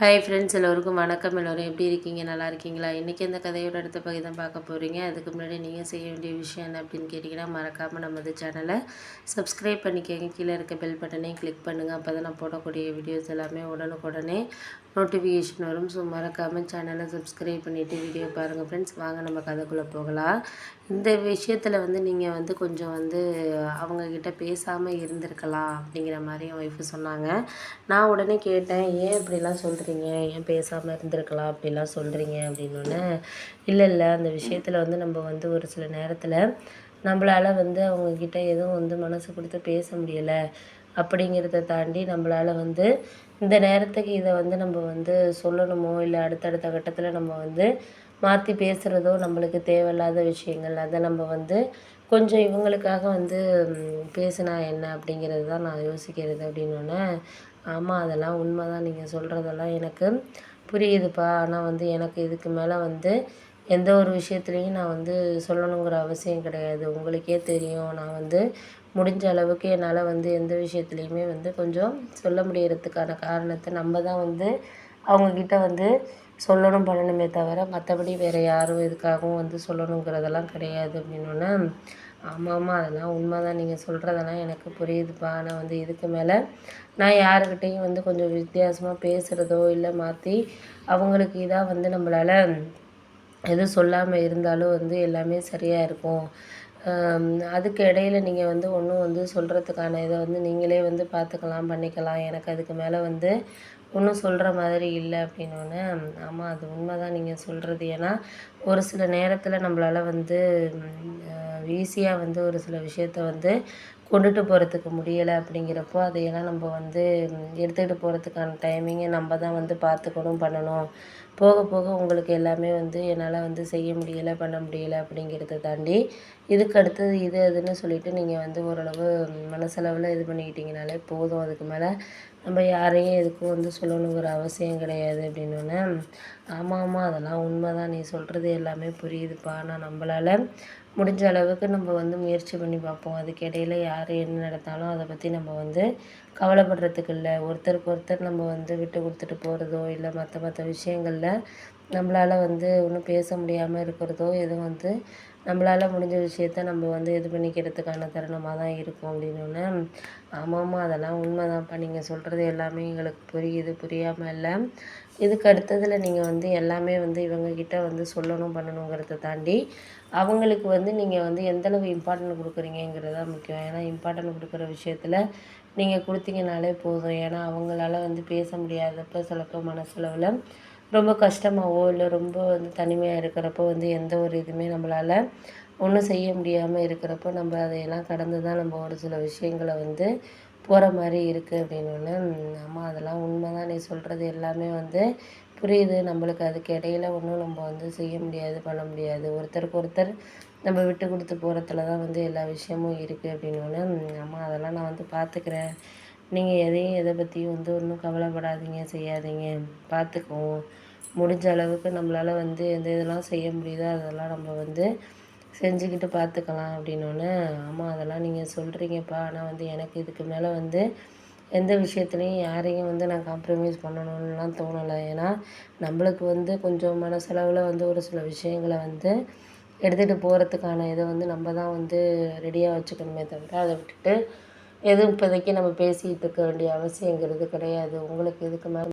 Hi friends எல்லோருக்கும் வணக்கம். எல்லோரும் எப்படி இருக்கீங்க? நல்லா இருக்கீங்களா? இன்றைக்கி அந்த கதையோட அடுத்த பகுதி தான் பார்க்க போகிறீங்க அதுக்கு முன்னாடி நீங்கள் செய்ய வேண்டிய விஷயம் என்ன அப்படின்னு கேட்டிங்கன்னா மறக்காமல் நமது சேனலை சப்ஸ்கிரைப் பண்ணிக்கோங்க. கீழே இருக்க பெல் பட்டனையும் கிளிக் பண்ணுங்கள் அப்போ தான் நான் போடக்கூடிய வீடியோஸ் எல்லாமே உடனுக்குடனே நோட்டிஃபிகேஷன் வரும். ஸோ மறக்காமல் சேனலை சப்ஸ்கிரைப் பண்ணிவிட்டு வீடியோ பாருங்கள் ஃப்ரெண்ட்ஸ் வாங்க நம்ம கதைக்குள்ளே போகலாம். இந்த விஷயத்தில் வந்து நீங்கள் வந்து கொஞ்சம் வந்து அவங்கக்கிட்ட பேசாமல் இருந்திருக்கலாம் அப்படிங்கிற மாதிரி என் ஒய்ஃபு சொன்னாங்க. நான் உடனே கேட்டேன் ஏன் இப்படிலாம் சொல்கிறீங்க ஏன் பேசாமல் இருந்திருக்கலாம் அப்படிலாம் சொல்கிறீங்க அப்படின்னோடனே இல்லை இல்லை அந்த விஷயத்தில் வந்து நம்ம வந்து ஒரு சில நேரத்தில் நம்மளால் வந்து அவங்கக்கிட்ட எதுவும் வந்து மனசு கொடுத்து பேச முடியலை அப்படிங்கிறத தாண்டி நம்மளால் வந்து இந்த நேரத்துக்கு இதை வந்து நம்ம வந்து சொல்லணுமோ இல்லை அடுத்தடுத்த கட்டத்தில் நம்ம வந்து மாற்றி பேசுகிறதோ நம்மளுக்கு தேவையில்லாத விஷயங்கள் அதை நம்ம வந்து கொஞ்சம் இவங்களுக்காக வந்து பேசினா என்ன அப்படிங்கிறது தான் நான் யோசிக்கிறது அப்படின்னோடனே ஆமாம் அதெல்லாம் உண்மை தான் நீங்கள் சொல்கிறதெல்லாம் எனக்கு புரியுதுப்பா. ஆனால் வந்து எனக்கு இதுக்கு மேலே வந்து எந்த ஒரு விஷயத்துலையும் நான் வந்து சொல்லணுங்கிற அவசியம் கிடையாது. உங்களுக்கே தெரியும். நான் வந்து முடிஞ்ச அளவுக்கு என்னால் வந்து எந்த விஷயத்துலையுமே வந்து கொஞ்சம் சொல்ல முடியறதுக்கான காரணத்தை நம்ம தான் வந்து அவங்கக்கிட்ட வந்து சொல்லணும் பண்ணணுமே தவிர மற்றபடி வேறு யாரும் எதுக்காகவும் வந்து சொல்லணுங்கிறதெல்லாம் கிடையாது அப்படின்னோடனே ஆமாம் ஆமாம் அதெல்லாம் உண்மை தான் நீங்கள் சொல்கிறதெல்லாம் எனக்கு புரியுதுப்பா. ஆனால் வந்து இதுக்கு மேலே நான் யாருக்கிட்டேயும் வந்து கொஞ்சம் வித்தியாசமாக பேசுகிறதோ இல்லை மாற்றி அவங்களுக்கு இதாக வந்து நம்மளால் எதுவும் சொல்லாமல் இருந்தாலும் வந்து எல்லாமே சரியாக இருக்கும். அதுக்கு இடையில நீங்கள் வந்து ஒன்றும் வந்து சொல்கிறதுக்கான இதை வந்து நீங்களே வந்து பார்த்துக்கலாம் பண்ணிக்கலாம். எனக்கு அதுக்கு மேலே வந்து ஒன்றும் சொல்கிற மாதிரி இல்லை அப்படின்னோடனே ஆமாம் அது உண்மை தான் நீங்கள் சொல்கிறது ஏன்னா ஒரு சில நேரத்தில் நம்மளால் வந்து ஈஸியாக வந்து ஒரு சில விஷயத்த வந்து கொண்டுட்டு போகிறதுக்கு முடியலை அப்படிங்கிறப்போ அதையெல்லாம் நம்ம வந்து எடுத்துக்கிட்டு போகிறதுக்கான டைமிங்கை நம்ம தான் வந்து பார்த்துக்கணும் பண்ணணும். போக போக உங்களுக்கு எல்லாமே வந்து என்னால் வந்து செய்ய முடியலை பண்ண முடியலை அப்படிங்கிறத தாண்டி இதுக்கு அடுத்தது இது அதுன்னு சொல்லிவிட்டு நீங்கள் வந்து ஓரளவு மனசளவில் இது பண்ணிக்கிட்டிங்கனாலே போதும். அதுக்கு மேலே நம்ம யாரையும் எதுக்கும் வந்து சொல்லணுங்கிற அவசியம் கிடையாது அப்படின்னோடனே ஆமாம் ஆமாம் அதெல்லாம் உண்மை தான் நீ சொல்கிறது எல்லாமே புரியுதுப்பா. ஆனால் நம்மளால் முடிஞ்ச அளவுக்கு நம்ம வந்து முயற்சி பண்ணி பார்ப்போம். அதுக்கு இடையில யார் என்ன நடந்தாலும் அதை பற்றி நம்ம வந்து கவலைப்படுறதுக்கு இல்லை. ஒருத்தருக்கு ஒருத்தர் நம்ம வந்து விட்டு கொடுத்துட்டு போகிறதோ இல்லை மற்ற மற்ற விஷயங்களில் நம்மளால் வந்து ஒன்றும் பேச முடியாமல் இருக்கிறதோ எதுவும் வந்து நம்மளால் முடிஞ்ச விஷயத்த நம்ம வந்து இது பண்ணிக்கிறதுக்கான தருணமாக தான் இருக்கும் அப்படின்னோடனே ஆமாம்மா அதெல்லாம் உண்மை தான்ப்பா நீங்கள் சொல்கிறது எல்லாமே எங்களுக்கு புரியுது புரியாமல் இல்லை. இதுக்கு அடுத்ததில் நீங்கள் வந்து எல்லாமே வந்து இவங்கக்கிட்ட வந்து சொல்லணும் பண்ணணுங்கிறத தாண்டி அவங்களுக்கு வந்து வந்து நீங்கள் வந்து எந்தளவு இம்பார்ட்டன்ட் கொடுக்குறீங்கிறது தான் முக்கியம். ஏன்னா இம்பார்ட்டன்ட் கொடுக்குற விஷயத்தில் நீங்கள் கொடுத்தீங்கனாலே போதும். ஏன்னா அவங்களால வந்து பேச முடியாதப்போ சிலப்போ மனசளவில் ரொம்ப கஷ்டமாகவோ இல்லை ரொம்ப வந்து தனிமையாக இருக்கிறப்போ வந்து எந்த ஒரு இதுவுமே நம்மளால் ஒன்றும் செய்ய முடியாமல் இருக்கிறப்போ நம்ம அதையெல்லாம் கடந்து தான் நம்ம ஒரு சில விஷயங்களை வந்து போகிற மாதிரி இருக்குது அப்படின்னோடனே ஆமாம் அதெல்லாம் உண்மை தான் நீ சொல்கிறது எல்லாமே வந்து புரியுது. நம்மளுக்கு அதுக்கு இடையில ஒன்றும் நம்ம வந்து செய்ய முடியாது பண்ண முடியாது. ஒருத்தருக்கு ஒருத்தர் நம்ம விட்டு கொடுத்து போகிறத்துல தான் வந்து எல்லா விஷயமும் இருக்குது அப்படின்னோடனே அம்மா அதெல்லாம் நான் வந்து பார்த்துக்கிறேன் நீங்கள் எதையும் எதை பற்றியும் வந்து ஒன்றும் கவலைப்படாதீங்க செய்யாதீங்க. பார்த்துக்குவோம் முடிஞ்ச அளவுக்கு நம்மளால் வந்து எந்த இதெல்லாம் செய்ய முடியுதோ அதெல்லாம் நம்ம வந்து செஞ்சுக்கிட்டு பார்த்துக்கலாம் அப்படின்னோடனே ஆமாம் அதெல்லாம் நீங்கள் சொல்கிறீங்கப்பா ஆனால் வந்து எனக்கு இதுக்கு மேலே வந்து எந்த விஷயத்துலையும் யாரையும் வந்து நான் காம்ப்ரமைஸ் பண்ணணும்லாம் தோணலை. ஏன்னா நம்மளுக்கு வந்து கொஞ்சம் மனசளவில் வந்து ஒரு சில விஷயங்களை வந்து எடுத்துகிட்டு போகிறதுக்கான இதை வந்து நம்ம தான் வந்து ரெடியாக வச்சுக்கணுமே தவிர அதை விட்டுட்டு எதுவும் இப்போதைக்கு நம்ம பேசிகிட்டு இருக்க வேண்டிய அவசியங்கிறது கிடையாது. உங்களுக்கு இதுக்கு மேலே